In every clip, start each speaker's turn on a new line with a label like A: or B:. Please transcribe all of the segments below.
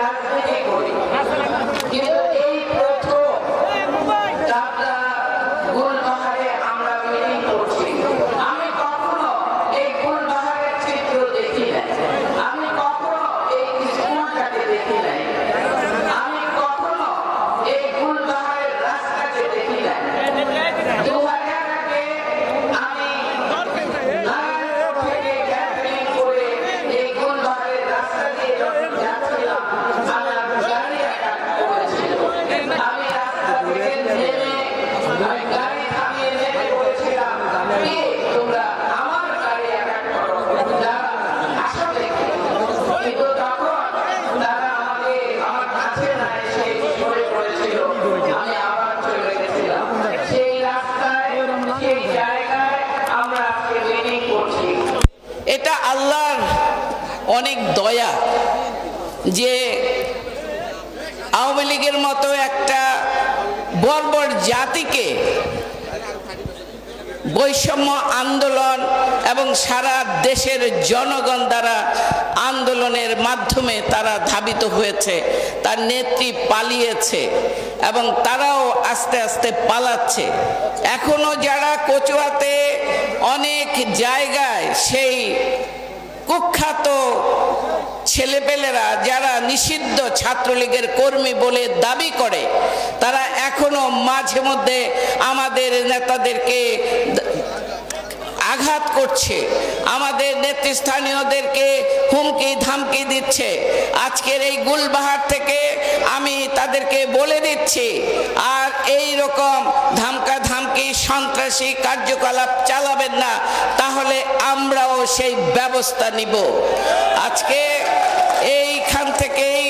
A: রাজনীতি করি কিন্তু এই প্রথম চাপড়া গুলবাহারে আমরা মিটিং করছি আমি কখনো এই গুলবাহারের চিত্র দেখি নাই আমি কখনো এই স্কুলটাকে দেখি নাই আমি কখনো এই গুলবাহারের রাস্তাকে দেখি নাই দু হাজার আগে আমি নারায়ণগঞ্জ থেকে ক্যাম্পেইন করে এই গুলবাহারের রাস্তা দিয়ে যখন যাচ্ছিলাম আমার গাড়ি অ্যাটাক করেছিল আমি রাস্তা থেকে নেমে আমি গাড়ি থামিয়ে নেমে বলেছিলাম কি তোমরা আমার গাড়ি অ্যাটাক করো যা আসো দেখি কিন্তু তখন তারা আমাকে আমার কাছে না এসে সরে পড়েছিল আমি আবার চলে গেছিলাম সেই রাস্তায় সেই জায়গায় আমরা আজকে মিটিং করছি
B: এটা আল্লাহর অনেক দয়া যে আওয়ামী লীগের মতো একটা বর্বর জাতিকে বৈষম্য আন্দোলন এবং সারা দেশের জনগণ দ্বারা আন্দোলনের মাধ্যমে তারা ধাবিত হয়েছে, তার নেত্রী পালিয়েছে এবং তারাও আস্তে আস্তে পালাচ্ছে। এখনও যারা কচুয়াতে অনেক জায়গায় সেই কুখ্যাত ছেলেপেলেরা যারা নিষিদ্ধ ছাত্রলীগের কর্মী বলে দাবি করে, তারা এখনও মাঝে মধ্যে আমাদের নেতাদেরকে আঘাত করছে। আমাদের নেতৃস্থানীয়দেরকে হুমকি ধামকি দিচ্ছে। আজকের এই গুলবাহার থেকে আমি তাদেরকে বলে দিচ্ছি, আর এই রকম ধামকা সন্ত্রাসী কার্যকলাপ চালাবেন না, তাহলে আমরাও সেই ব্যবস্থা নিব। আজকে এইখান থেকেই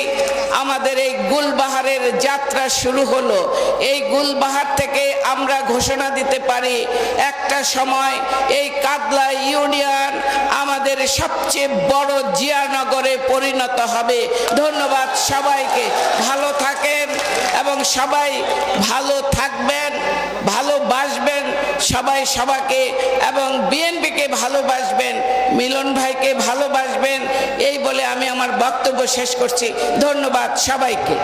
B: আমাদের এই গুলবাহারের যাত্রা শুরু হলো। এই গুলবাহার থেকে আমরা ঘোষণা দিতে পারি, একটা সময় এই কাদলা ইউনিয়ন আমাদের সবচেয়ে বড় জিয়ানগরে পরিণত হবে। ধন্যবাদ সবাইকে। ভালো থাকেন এবং সবাই ভালো থাকবেন ভালোবাসবেন সবাই সবাইকে এবং বিএনপিকে ভালোবাসবেন মিলন ভাইকে ভালোবাসবেন এই বলে আমি আমার বক্তব্য শেষ করছি। ধন্যবাদ সবাইকে।